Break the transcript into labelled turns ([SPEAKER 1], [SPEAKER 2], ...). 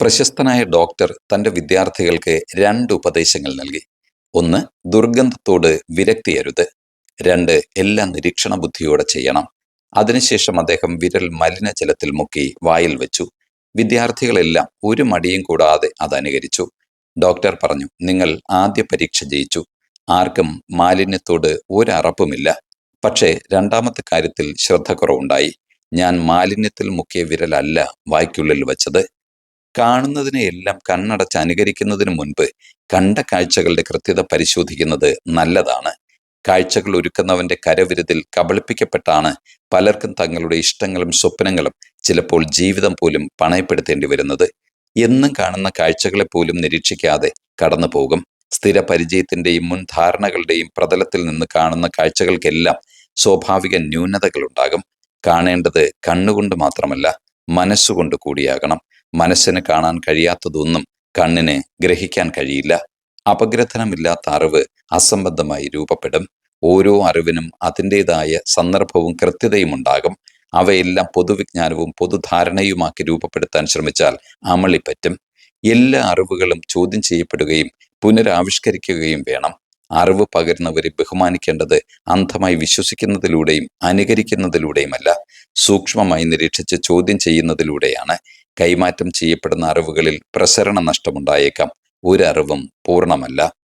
[SPEAKER 1] പ്രശസ്തനായ ഡോക്ടർ തന്റെ വിദ്യാർത്ഥികൾക്ക് രണ്ട് ഉപദേശങ്ങൾ നൽകി. ഒന്ന് ദുർഗന്ധത്തോട് വിരക്തിയരുത്. രണ്ട് എല്ലാം നിരീക്ഷണ ബുദ്ധിയോടെ ചെയ്യണം. അതിനുശേഷം അദ്ദേഹം വിരൽ മലിനജലത്തിൽ മുക്കി വായിൽ വെച്ചു. വിദ്യാർത്ഥികളെല്ലാം ഒരു മടിയും കൂടാതെ അത് അനുകരിച്ചു. ഡോക്ടർ പറഞ്ഞു നിങ്ങൾ ആദ്യ പരീക്ഷ ജയിച്ചു. ആർക്കും മാലിന്യത്തോട് ഒരറപ്പുമില്ല. പക്ഷേ രണ്ടാമത്തെ കാര്യത്തിൽ ശ്രദ്ധക്കുറവുണ്ടായി. ഞാൻ മാലിന്യത്തിൽ മുക്കിയ വിരലല്ല വായ്ക്കുള്ളിൽ വച്ചത്. കാണുന്നതിനെ എല്ലാം കണ്ണടച്ച് അനുകരിക്കുന്നതിന് മുൻപ് കണ്ട കാഴ്ചകളുടെ കൃത്യത പരിശോധിക്കുന്നത് നല്ലതാണ്. കാഴ്ചകൾ ഒരുക്കുന്നവന്റെ കരവിരുതിൽ കബളിപ്പിക്കപ്പെട്ടാണ് പലർക്കും തങ്ങളുടെ ഇഷ്ടങ്ങളും സ്വപ്നങ്ങളും ചിലപ്പോൾ ജീവിതം പോലും പണയപ്പെടുത്തേണ്ടി വരുന്നത്. എന്നും കാണുന്ന കാഴ്ചകളെ പോലും നിരീക്ഷിക്കാതെ കടന്നു പോകും സ്ഥിര പരിചയത്തിന്റെയും മുൻ ധാരണകളുടെയും പ്രതലത്തിൽ നിന്ന് കാണുന്ന കാഴ്ചകൾക്കെല്ലാം സ്വാഭാവിക ന്യൂനതകളുണ്ടാകും. കാണേണ്ടത് കണ്ണുകൊണ്ട് മാത്രമല്ല മനസ്സുകൊണ്ട് കൂടിയാകണം. മനസ്സിന് കാണാൻ കഴിയാത്തതൊന്നും കണ്ണിന് ഗ്രഹിക്കാൻ കഴിയില്ല. അപഗ്രഥനമില്ലാത്ത അറിവ് അസംബന്ധമായി രൂപപ്പെടും. ഓരോ അറിവിനും അതിന്റെതായ സന്ദർഭവും കൃത്യതയും ഉണ്ടാകും. അവയെല്ലാം പൊതുവിജ്ഞാനവും പൊതുധാരണയുമാക്കി രൂപപ്പെടുത്താൻ ശ്രമിച്ചാൽ അമളിപ്പറ്റും എല്ലാ അറിവുകളും ചോദ്യം ചെയ്യപ്പെടുകയും പുനരാവിഷ്കരിക്കുകയും വേണം. അറിവ് പകരുന്നവരെ ബഹുമാനിക്കേണ്ടത് അന്ധമായി വിശ്വസിക്കുന്നതിലൂടെയും അനുകരിക്കുന്നതിലൂടെയുമല്ല. സൂക്ഷ്മമായി നിരീക്ഷിച്ച് ചോദ്യം ചെയ്യുന്നതിലൂടെയാണ് കൈമാറ്റം ചെയ്യപ്പെടുന്ന അറിവുകളിൽ പ്രസരണ നഷ്ടമുണ്ടായേക്കാം. ഒരറിവും പൂർണമല്ല.